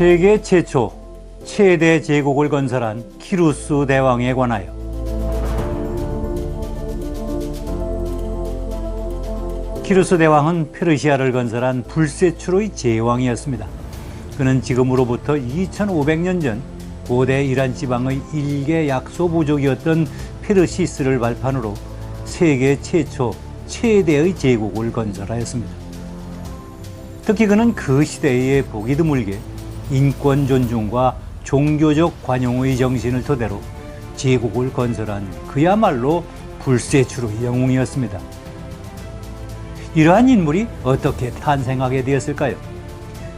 세계 최초 최대 제국을 건설한 키루스 대왕에 관하여 키루스 대왕은 페르시아를 건설한 불세추로의 제왕이었습니다. 그는 지금으로부터 2500년 전 고대 이란 지방의 일개 약소 부족이었던 페르시스를 발판으로 세계 최초 최대의 제국을 건설하였습니다. 특히 그는 그 시대에 보기 드물게 인권 존중과 종교적 관용의 정신을 토대로 제국을 건설한 그야말로 불세추로의 영웅이었습니다. 이러한 인물이 어떻게 탄생하게 되었을까요?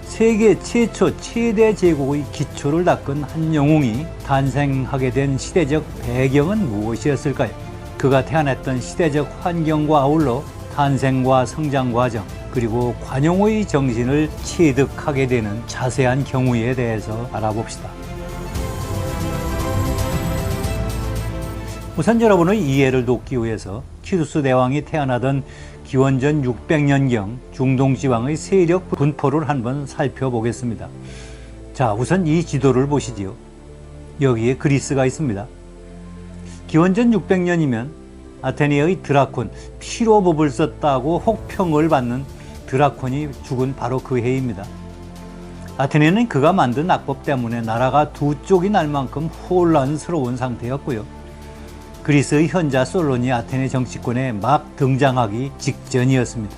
세계 최초 최대 제국의 기초를 닦은 한 영웅이 탄생하게 된 시대적 배경은 무엇이었을까요? 그가 태어났던 시대적 환경과 아울러 탄생과 성장 과정, 그리고 관용의 정신을 체득하게 되는 자세한 경우에 대해서 알아봅시다. 우선 여러분의 이해를 돕기 위해서 키루스 대왕이 태어나던 기원전 600년경 중동 지방의 세력 분포를 한번 살펴보겠습니다. 자, 우선 이 지도를 보시지요. 여기에 그리스가 있습니다. 기원전 600년이면 아테네의 드라콘 피로법을 썼다고 혹평을 받는 드라콘이 죽은 바로 그 해입니다. 아테네는 그가 만든 악법 때문에 나라가 두 쪽이 날 만큼 혼란스러운 상태였고요. 그리스의 현자 솔론이 아테네 정치권에 막 등장하기 직전이었습니다.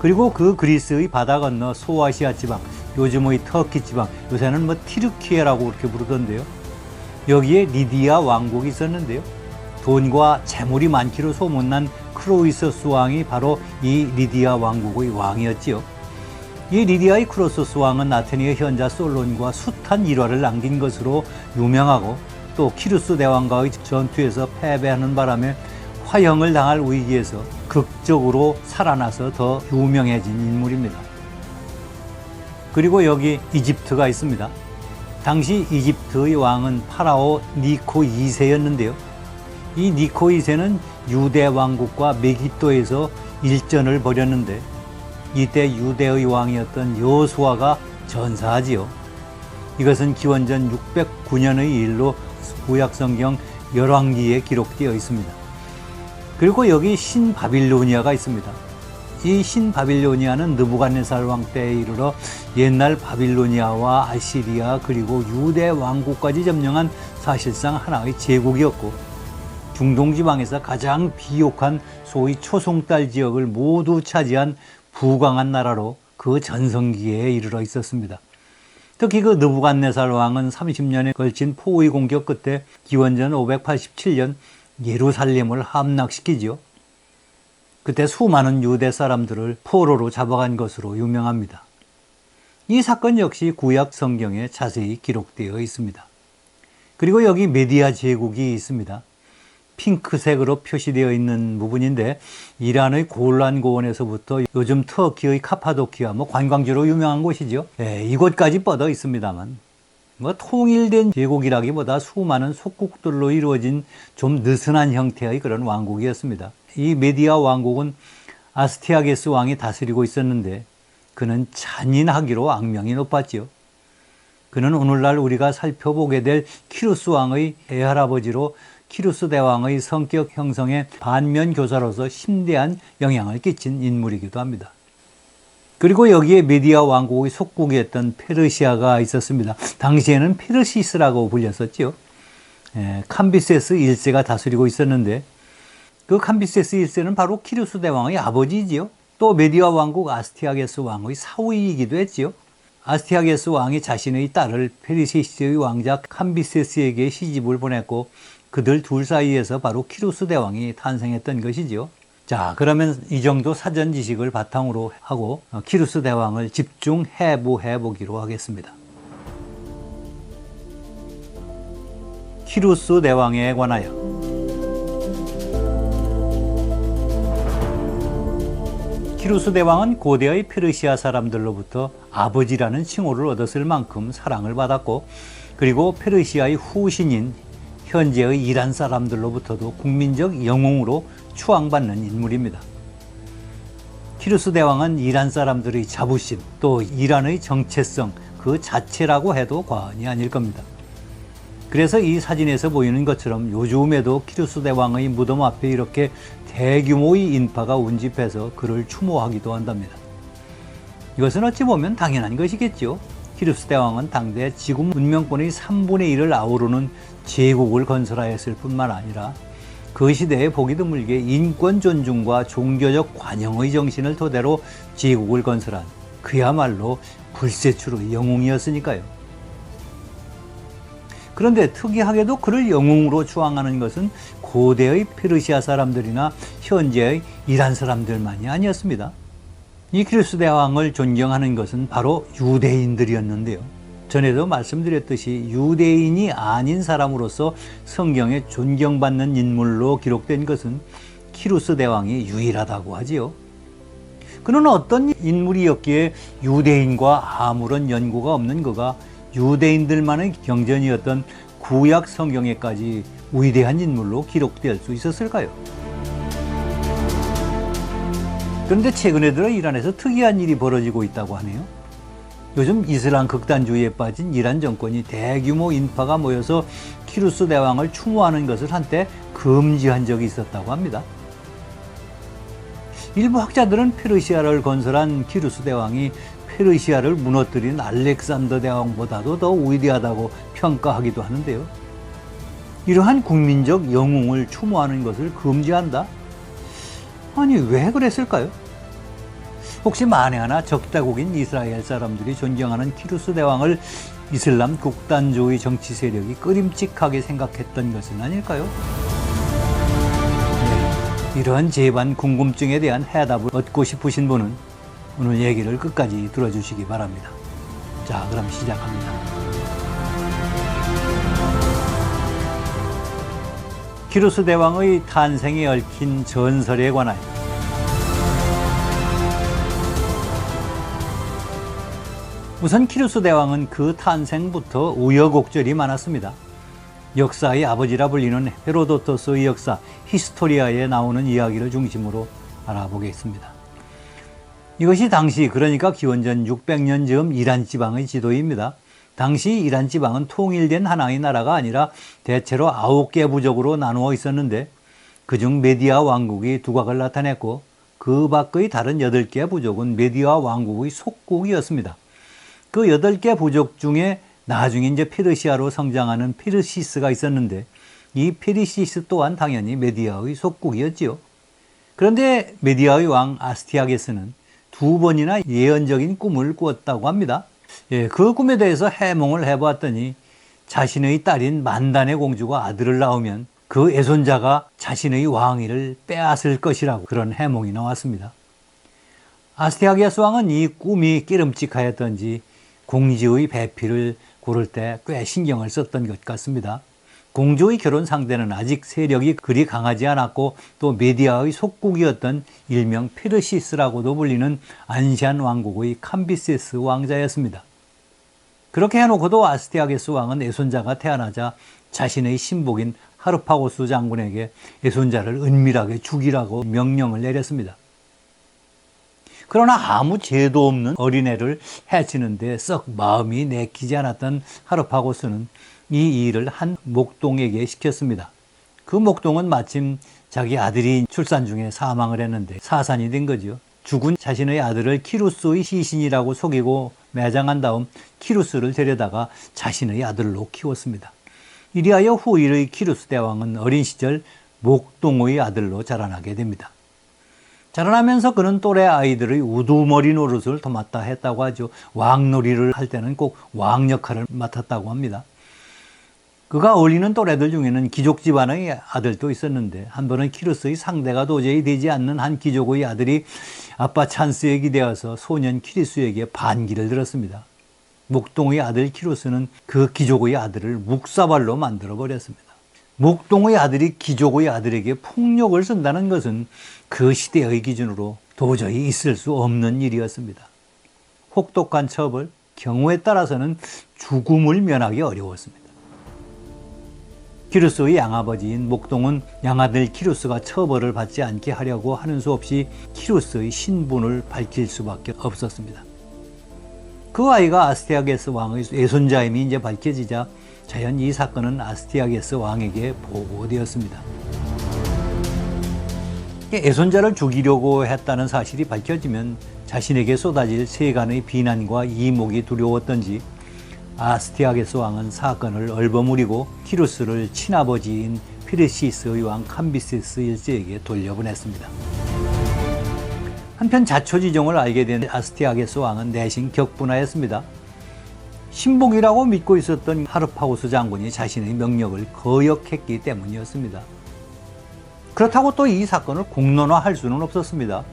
그리고 그 그리스의 바다 건너 소아시아 지방, 요즘의 터키 지방, 요새는 뭐 티르키에라고 그렇게 부르던데요. 여기에 리디아 왕국이 있었는데요. 돈과 재물이 많기로 소문난 크로이서스 왕이 바로 이 리디아 왕국의 왕이었지요. 이 리디아의 크로소스 왕은 아테네의 현자 솔론과 숱한 일화를 남긴 것으로 유명하고 또 키루스 대왕과의 전투에서 패배하는 바람에 화형을 당할 위기에서 극적으로 살아나서 더 유명해진 인물입니다. 그리고 여기 이집트가 있습니다. 당시 이집트의 왕은 파라오 니코 2세였는데요. 이 니코 2세는 유대 왕국과 메기토에서 일전을 벌였는데 이때 유대의 왕이었던 여호수아가 전사하지요. 이것은 기원전 609년의 일로 구약성경 열왕기에 기록되어 있습니다. 그리고 여기 신바빌로니아가 있습니다. 이 신바빌로니아는 느부갓네살 왕 때에 이르러 옛날 바빌로니아와 아시리아 그리고 유대 왕국까지 점령한 사실상 하나의 제국이었고 중동 지방에서 가장 비옥한 소위 초송달 지역을 모두 차지한 부강한 나라로 그 전성기에 이르러 있었습니다. 특히 그 느부갓네살 왕은 30년에 걸친 포위 공격 끝에 기원전 587년 예루살렘을 함락시키지요. 그때 수많은 유대 사람들을 포로로 잡아간 것으로 유명합니다. 이 사건 역시 구약 성경에 자세히 기록되어 있습니다. 그리고 여기 메디아 제국이 있습니다. 핑크색으로 표시되어 있는 부분인데 이란의 골란 고원에서부터 요즘 터키의 카파도키아 뭐 관광지로 유명한 곳이죠. 예, 이곳까지 뻗어 있습니다만 뭐 통일된 제국이라기보다 수많은 속국들로 이루어진 좀 느슨한 형태의 그런 왕국이었습니다. 이 메디아 왕국은 아스티아게스 왕이 다스리고 있었는데 그는 잔인하기로 악명이 높았지요. 그는 오늘날 우리가 살펴보게 될 키루스 왕의 애할아버지로 키루스 대왕의 성격 형성에 반면 교사로서 심대한 영향을 끼친 인물이기도 합니다. 그리고 여기에 메디아 왕국의 속국이었던 페르시아가 있었습니다. 당시에는 페르시스라고 불렸었죠. 예, 캄비세스 1세가 다스리고 있었는데 그 캄비세스 1세는 바로 키루스 대왕의 아버지지요. 또 메디아 왕국 아스티아게스 왕의 사위이기도 했지요. 아스티아게스 왕이 자신의 딸을 페르시스의 왕자 캄비세스에게 시집을 보냈고 그들 둘 사이에서 바로 키루스 대왕이 탄생했던 것이지요. 자, 그러면 이 정도 사전 지식을 바탕으로 하고 키루스 대왕을 집중 해부해 보기로 하겠습니다. 키루스 대왕에 관하여 키루스 대왕은 고대의 페르시아 사람들로부터 아버지라는 칭호를 얻었을 만큼 사랑을 받았고 그리고 페르시아의 후신인 현재의 이란 사람들로부터도 국민적 영웅으로 추앙받는 인물입니다. 키루스 대왕은 이란 사람들의 자부심, 또 이란의 정체성, 그 자체라고 해도 과언이 아닐 겁니다. 그래서 이 사진에서 보이는 것처럼 요즘에도 키루스 대왕의 무덤 앞에 이렇게 대규모의 인파가 운집해서 그를 추모하기도 한답니다. 이것은 어찌 보면 당연한 것이겠죠. 키루스 대왕은 당대 지구 문명권의 3분의 1을 아우르는 제국을 건설하였을 뿐만 아니라 그 시대에 보기 드물게 인권 존중과 종교적 관영의 정신을 토대로 제국을 건설한 그야말로 불세출의 영웅이었으니까요. 그런데 특이하게도 그를 영웅으로 추앙하는 것은 고대의 페르시아 사람들이나 현재의 이란 사람들만이 아니었습니다. 이 키루스 대왕을 존경하는 것은 바로 유대인들이었는데요. 전에도 말씀드렸듯이 유대인이 아닌 사람으로서 성경에 존경받는 인물로 기록된 것은 키루스 대왕이 유일하다고 하지요. 그는 어떤 인물이었기에 유대인과 아무런 연고가 없는 그가 유대인들만의 경전이었던 구약 성경에까지 위대한 인물로 기록될 수 있었을까요? 그런데 최근에 들어 이란에서 특이한 일이 벌어지고 있다고 하네요. 요즘 이슬람 극단주의에 빠진 이란 정권이 대규모 인파가 모여서 키루스 대왕을 추모하는 것을 한때 금지한 적이 있었다고 합니다. 일부 학자들은 페르시아를 건설한 키루스 대왕이 페르시아를 무너뜨린 알렉산더 대왕보다도 더 위대하다고 평가하기도 하는데요. 이러한 국민적 영웅을 추모하는 것을 금지한다? 아니, 왜 그랬을까요? 혹시 만에 하나 적대국인 이스라엘 사람들이 존경하는 키루스 대왕을 이슬람 극단주의 정치 세력이 끄림칙하게 생각했던 것은 아닐까요? 네, 이러한 제반 궁금증에 대한 해답을 얻고 싶으신 분은 오늘 얘기를 끝까지 들어주시기 바랍니다. 자, 그럼 시작합니다. 키루스 대왕의 탄생에 얽힌 전설에 관하여 우선 키루스 대왕은 그 탄생부터 우여곡절이 많았습니다. 역사의 아버지라 불리는 헤로도토스의 역사 히스토리아에 나오는 이야기를 중심으로 알아보겠습니다. 이것이 당시 그러니까 기원전 600년 즈음 이란 지방의 지도입니다. 당시 이란 지방은 통일된 하나의 나라가 아니라 대체로 아홉 개 부족으로 나누어 있었는데 그중 메디아 왕국이 두각을 나타냈고 그 밖의 다른 여덟 개 부족은 메디아 왕국의 속국이었습니다. 그 여덟 개 부족 중에 나중에 이제 페르시아로 성장하는 페르시스가 있었는데 이 페르시스 또한 당연히 메디아의 속국이었지요. 그런데 메디아의 왕 아스티아게스는 두 번이나 예언적인 꿈을 꾸었다고 합니다. 예, 그 꿈에 대해서 해몽을 해보았더니 자신의 딸인 만단의 공주가 아들을 낳으면 그 애손자가 자신의 왕위를 빼앗을 것이라고 그런 해몽이 나왔습니다. 아스티아게스 왕은 이 꿈이 끼름직하였던지 공지의 배필을 고를 때 꽤 신경을 썼던 것 같습니다. 공주의 결혼 상대는 아직 세력이 그리 강하지 않았고 또 메디아의 속국이었던 일명 페르시스라고도 불리는 안시안 왕국의 캄비세스 왕자였습니다. 그렇게 해놓고도 아스티아게스 왕은 애손자가 태어나자 자신의 신복인 하르파고스 장군에게 애손자를 은밀하게 죽이라고 명령을 내렸습니다. 그러나 아무 죄도 없는 어린애를 해치는데 썩 마음이 내키지 않았던 하르파고스는 이 일을 한 목동에게 시켰습니다. 그 목동은 마침 자기 아들이 출산 중에 사망을 했는데 사산이 된 거죠. 죽은 자신의 아들을 키루스의 시신이라고 속이고 매장한 다음 키루스를 데려다가 자신의 아들로 키웠습니다. 이리하여 후일의 키루스 대왕은 어린 시절 목동의 아들로 자라나게 됩니다. 자라나면서 그는 또래 아이들의 우두머리 노릇을 도맡다 했다고 하죠. 왕놀이를 할 때는 꼭 왕 역할을 맡았다고 합니다. 그가 어울리는 또래들 중에는 귀족 집안의 아들도 있었는데 한 번은 키루스의 상대가 도저히 되지 않는 한 귀족의 아들이 아빠 찬스에 기대어서 소년 키리스에게 반기를 들었습니다. 목동의 아들 키루스는 그 귀족의 아들을 묵사발로 만들어 버렸습니다. 목동의 아들이 귀족의 아들에게 폭력을 쓴다는 것은 그 시대의 기준으로 도저히 있을 수 없는 일이었습니다. 혹독한 처벌, 경우에 따라서는 죽음을 면하기 어려웠습니다. 키루스의 양아버지인 목동은 양아들 키루스가 처벌을 받지 않게 하려고 하는 수 없이 키루스의 신분을 밝힐 수밖에 없었습니다. 그 아이가 아스티아게스 왕의 외손자임이 이제 밝혀지자 자연 이 사건은 아스티아게스 왕에게 보고되었습니다. 애손자를 죽이려고 했다는 사실이 밝혀지면 자신에게 쏟아질 세간의 비난과 이목이 두려웠던지 아스티아게스 왕은 사건을 얼버무리고 키루스를 친아버지인 피르시스의 왕 캄비세스 1세에게 돌려보냈습니다. 한편 자초지종을 알게 된 아스티아게스 왕은 내심 격분하였습니다. 신복이라고 믿고 있었던 하르파고스 장군이 자신의 명령을 거역했기 때문이었습니다. 그렇다고 또 이 사건을 공론화할 수는 없었습니다.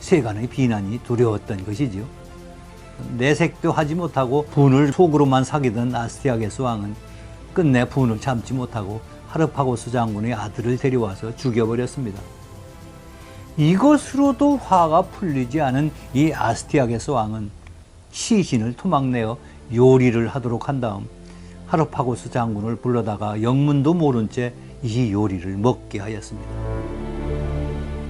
세간의 비난이 두려웠던 것이지요. 내색도 하지 못하고 분을 속으로만 사귀던 아스티아게스 왕은 끝내 분을 참지 못하고 하르파고스 장군의 아들을 데려와서 죽여버렸습니다. 이것으로도 화가 풀리지 않은 이 아스티아게스 왕은 시신을 토막내어 요리를 하도록 한 다음 하르파고스 장군을 불러다가 영문도 모른 채 이 요리를 먹게 하였습니다.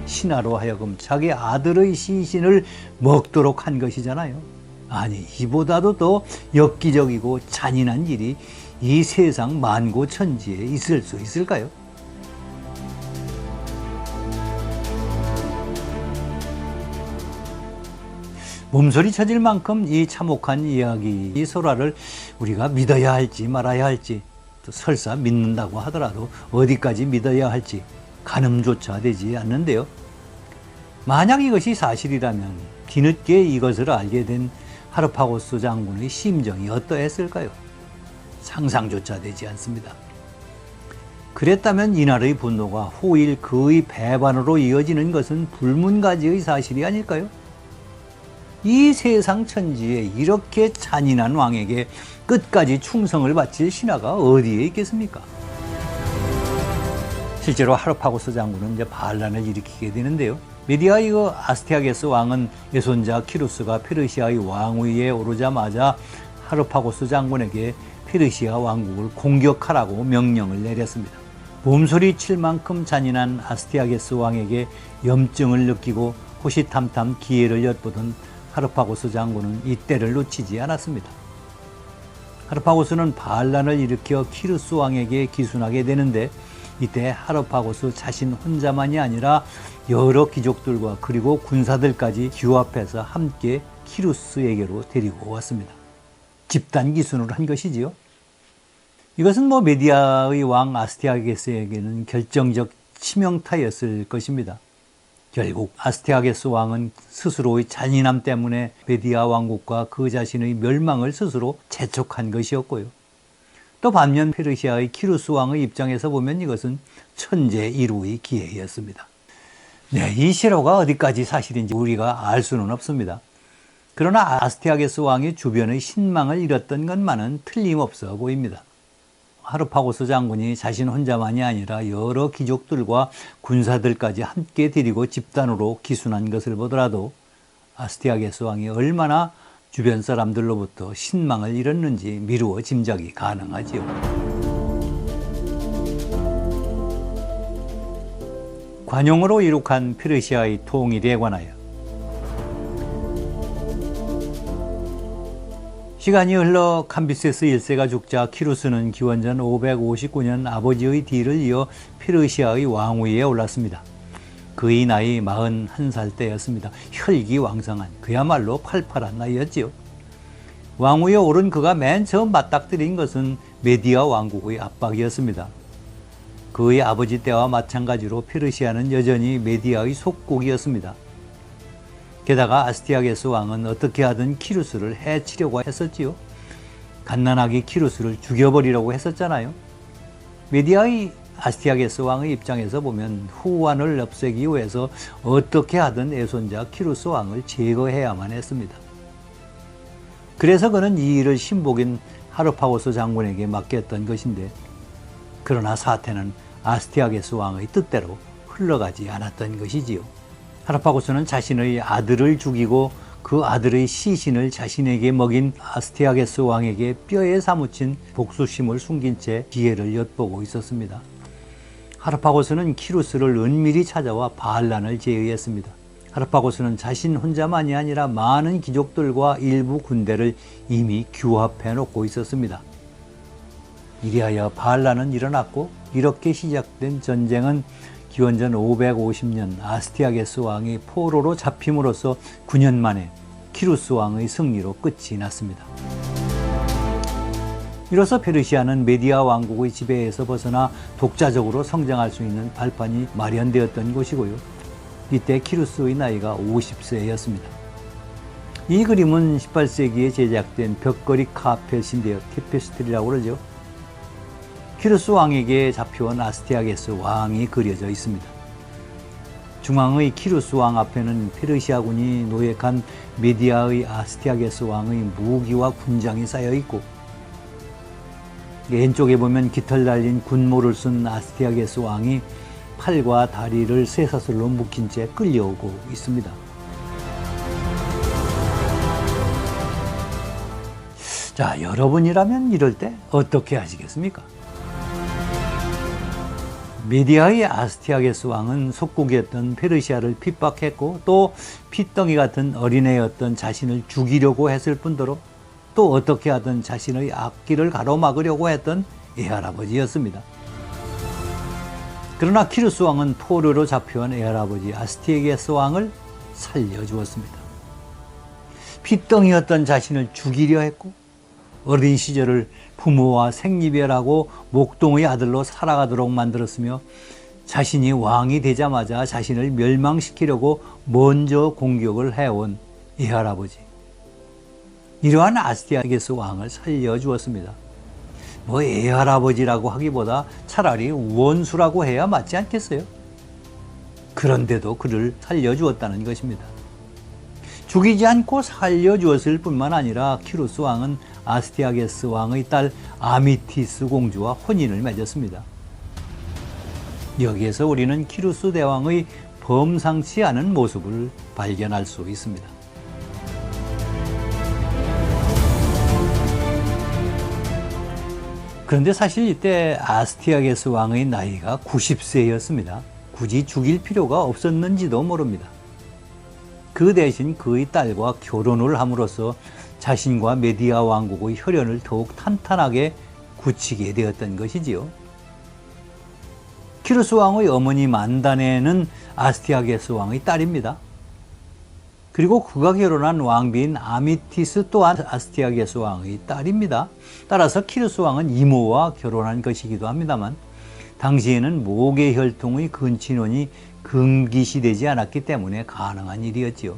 신하로 하여금 자기 아들의 시신을 먹도록 한 것이잖아요. 아니, 이보다도 더 엽기적이고 잔인한 일이 이 세상 만고천지에 있을 수 있을까요? 몸소리 쳐질 만큼 이 참혹한 이야기, 이 소라를 우리가 믿어야 할지 말아야 할지, 또 설사 믿는다고 하더라도 어디까지 믿어야 할지 가늠조차 되지 않는데요. 만약 이것이 사실이라면 뒤늦게 이것을 알게 된 하르파고스 장군의 심정이 어떠했을까요? 상상조차 되지 않습니다. 그랬다면 이날의 분노가 후일 그의 배반으로 이어지는 것은 불문가지의 사실이 아닐까요? 이 세상 천지에 이렇게 잔인한 왕에게 끝까지 충성을 바칠 신하가 어디에 있겠습니까? 실제로 하르파고스 장군은 이제 반란을 일으키게 되는데요. 메디아의 그 아스티아게스 왕은 예손자 키루스가 페르시아의 왕위에 오르자마자 하르파고스 장군에게 페르시아 왕국을 공격하라고 명령을 내렸습니다. 몸소리 칠 만큼 잔인한 아스티아게스 왕에게 염증을 느끼고 호시탐탐 기회를 엿보던 하르파고스 장군은 이때를 놓치지 않았습니다. 하르파고스는 반란을 일으켜 키루스 왕에게 기순하게 되는데 이때 하르파고스 자신 혼자만이 아니라 여러 귀족들과 그리고 군사들까지 규합해서 함께 키루스에게로 데리고 왔습니다. 집단 기순을 한 것이지요. 이것은 뭐 메디아의 왕 아스티아게스에게는 결정적 치명타였을 것입니다. 결국 아스티아게스 왕은 스스로의 잔인함 때문에 메디아 왕국과 그 자신의 멸망을 스스로 재촉한 것이었고요. 또 반면 페르시아의 키루스 왕의 입장에서 보면 이것은 천재 이루의 기회였습니다. 네, 이 실화가 어디까지 사실인지 우리가 알 수는 없습니다. 그러나 아스티아게스 왕이 주변의 신망을 잃었던 것만은 틀림없어 보입니다. 하르파고스 장군이 자신 혼자만이 아니라 여러 귀족들과 군사들까지 함께 데리고 집단으로 기순한 것을 보더라도 아스티아게스 왕이 얼마나 주변 사람들로부터 신망을 잃었는지 미루어 짐작이 가능하지요. 관용으로 이룩한 페르시아의 통일에 관하여 시간이 흘러 캄비세스 1세가 죽자 키루스는 기원전 559년 아버지의 뒤를 이어 페르시아의 왕위에 올랐습니다. 그의 나이 41살 때였습니다. 혈기왕성한 그야말로 팔팔한 나이였지요. 왕위에 오른 그가 맨 처음 맞닥뜨린 것은 메디아 왕국의 압박이었습니다. 그의 아버지 때와 마찬가지로 페르시아는 여전히 메디아의 속국이었습니다. 게다가 아스티아게스 왕은 어떻게 하든 키루스를 해치려고 했었지요. 갓난아기 키루스를 죽여버리려고 했었잖아요. 메디아의 아스티아게스 왕의 입장에서 보면 후환을 없애기 위해서 어떻게 하든 애손자 키루스 왕을 제거해야만 했습니다. 그래서 그는 이 일을 신복인 하르파고스 장군에게 맡겼던 것인데 그러나 사태는 아스티아게스 왕의 뜻대로 흘러가지 않았던 것이지요. 하르파고스는 자신의 아들을 죽이고 그 아들의 시신을 자신에게 먹인 아스티아게스 왕에게 뼈에 사무친 복수심을 숨긴 채 기회를 엿보고 있었습니다. 하르파고스는 키루스를 은밀히 찾아와 반란을 제의했습니다. 하르파고스는 자신 혼자만이 아니라 많은 귀족들과 일부 군대를 이미 규합해 놓고 있었습니다. 이리하여 반란은 일어났고 이렇게 시작된 전쟁은 기원전 550년 아스티아게스 왕이 포로로 잡힘으로써 9년 만에 키루스 왕의 승리로 끝이 났습니다. 이로써 페르시아는 메디아 왕국의 지배에서 벗어나 독자적으로 성장할 수 있는 발판이 마련되었던 곳이고요. 이때 키루스의 나이가 50세였습니다. 이 그림은 18세기에 제작된 벽걸이 카펫인데요. 테페스트리라고 그러죠. 키루스 왕에게 잡혀온 아스티아게스 왕이 그려져 있습니다. 중앙의 키루스 왕 앞에는 페르시아군이 노획한 메디아의 아스티아게스 왕의 무기와 군장이 쌓여 있고 왼쪽에 보면 깃털 달린 군모를 쓴 아스티아게스 왕이 팔과 다리를 쇠사슬로 묶인 채 끌려오고 있습니다. 자, 여러분이라면 이럴 때 어떻게 하시겠습니까? 메디아의 아스티아게스 왕은 속국이었던 페르시아를 핍박했고 또 핏덩이 같은 어린애였던 자신을 죽이려고 했을 뿐더러 또 어떻게 하든 자신의 앞길을 가로막으려고 했던 애할아버지였습니다. 그러나 키루스 왕은 포로로 잡혀온 애할아버지 아스티아게스 왕을 살려주었습니다. 핏덩이였던 자신을 죽이려 했고 어린 시절을 부모와 생리별하고 목동의 아들로 살아가도록 만들었으며 자신이 왕이 되자마자 자신을 멸망시키려고 먼저 공격을 해온 이 할아버지. 이러한 아스티아게스 왕을 살려주었습니다. 뭐 애할아버지라고 하기보다 차라리 원수라고 해야 맞지 않겠어요? 그런데도 그를 살려주었다는 것입니다. 죽이지 않고 살려주었을 뿐만 아니라 키루스 왕은 아스티아게스 왕의 딸 아미티스 공주와 혼인을 맺었습니다. 여기에서 우리는 키루스 대왕의 범상치 않은 모습을 발견할 수 있습니다. 그런데 사실 이때 아스티아게스 왕의 나이가 90세였습니다. 굳이 죽일 필요가 없었는지도 모릅니다. 그 대신 그의 딸과 결혼을 함으로써 자신과 메디아 왕국의 혈연을 더욱 탄탄하게 굳히게 되었던 것이지요. 키루스 왕의 어머니 만다네는 아스티아게스 왕의 딸입니다. 그리고 그가 결혼한 왕비인 아미티스 또한 아스티아게스 왕의 딸입니다. 따라서 키루스 왕은 이모와 결혼한 것이기도 합니다만 당시에는 모계 혈통의 근친혼이 금기시되지 않았기 때문에 가능한 일이었지요.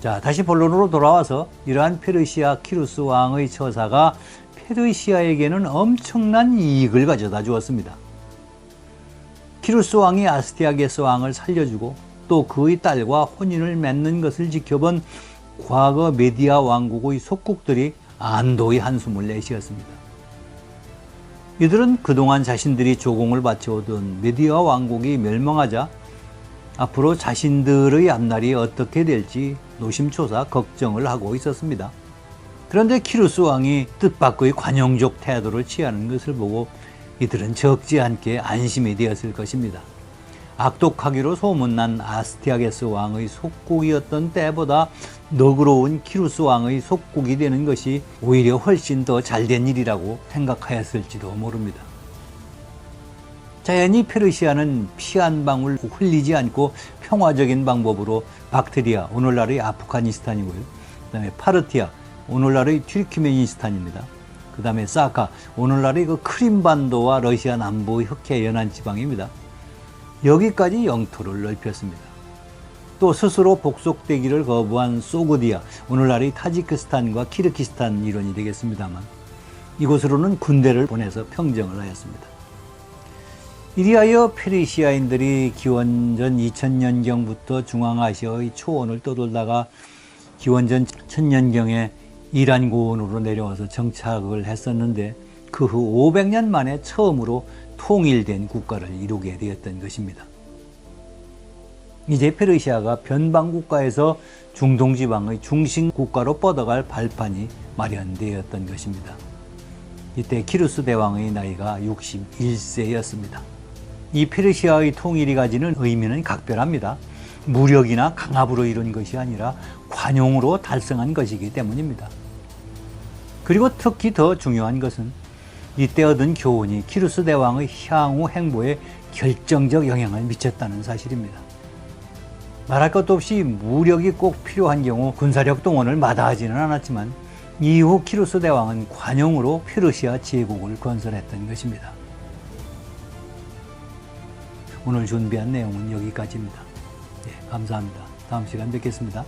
자, 다시 본론으로 돌아와서 이러한 페르시아 키루스 왕의 처사가 페르시아에게는 엄청난 이익을 가져다 주었습니다. 키루스 왕이 아스티아게스 왕을 살려주고 또 그의 딸과 혼인을 맺는 것을 지켜본 과거 메디아 왕국의 속국들이 안도의 한숨을 내쉬었습니다. 이들은 그동안 자신들이 조공을 바쳐오던 메디아 왕국이 멸망하자 앞으로 자신들의 앞날이 어떻게 될지 노심초사 걱정을 하고 있었습니다. 그런데 키루스 왕이 뜻밖의 관용적 태도를 취하는 것을 보고 이들은 적지 않게 안심이 되었을 것입니다. 악독하기로 소문난 아스티아게스 왕의 속국이었던 때보다 너그러운 키루스 왕의 속국이 되는 것이 오히려 훨씬 더 잘된 일이라고 생각하였을지도 모릅니다. 자연히 페르시아는 피 한 방울 흘리지 않고 평화적인 방법으로 박트리아, 오늘날의 아프가니스탄이고요. 그 다음에 파르티아, 오늘날의 튀르키메니스탄입니다. 그 다음에 사카, 오늘날의 그 크림반도와 러시아 남부의 흑해 연안 지방입니다. 여기까지 영토를 넓혔습니다. 또 스스로 복속되기를 거부한 소그디아, 오늘날의 타지크스탄과 키르키스탄 일원이 되겠습니다만 이곳으로는 군대를 보내서 평정을 하였습니다. 이리하여 페르시아인들이 기원전 2000년경부터 중앙아시아의 초원을 떠돌다가 기원전 1000년경에 이란 고원으로 내려와서 정착을 했었는데 그 후 500년 만에 처음으로 통일된 국가를 이루게 되었던 것입니다. 이제 페르시아가 변방 국가에서 중동 지방의 중심 국가로 뻗어갈 발판이 마련되었던 것입니다. 이때 키루스 대왕의 나이가 61세였습니다. 이 페르시아의 통일이 가지는 의미는 각별합니다. 무력이나 강압으로 이룬 것이 아니라 관용으로 달성한 것이기 때문입니다. 그리고 특히 더 중요한 것은 이때 얻은 교훈이 키루스 대왕의 향후 행보에 결정적 영향을 미쳤다는 사실입니다. 말할 것도 없이 무력이 꼭 필요한 경우 군사력 동원을 마다하지는 않았지만 이후 키루스 대왕은 관용으로 페르시아 제국을 건설했던 것입니다. 오늘 준비한 내용은 여기까지입니다. 예, 감사합니다. 다음 시간 뵙겠습니다.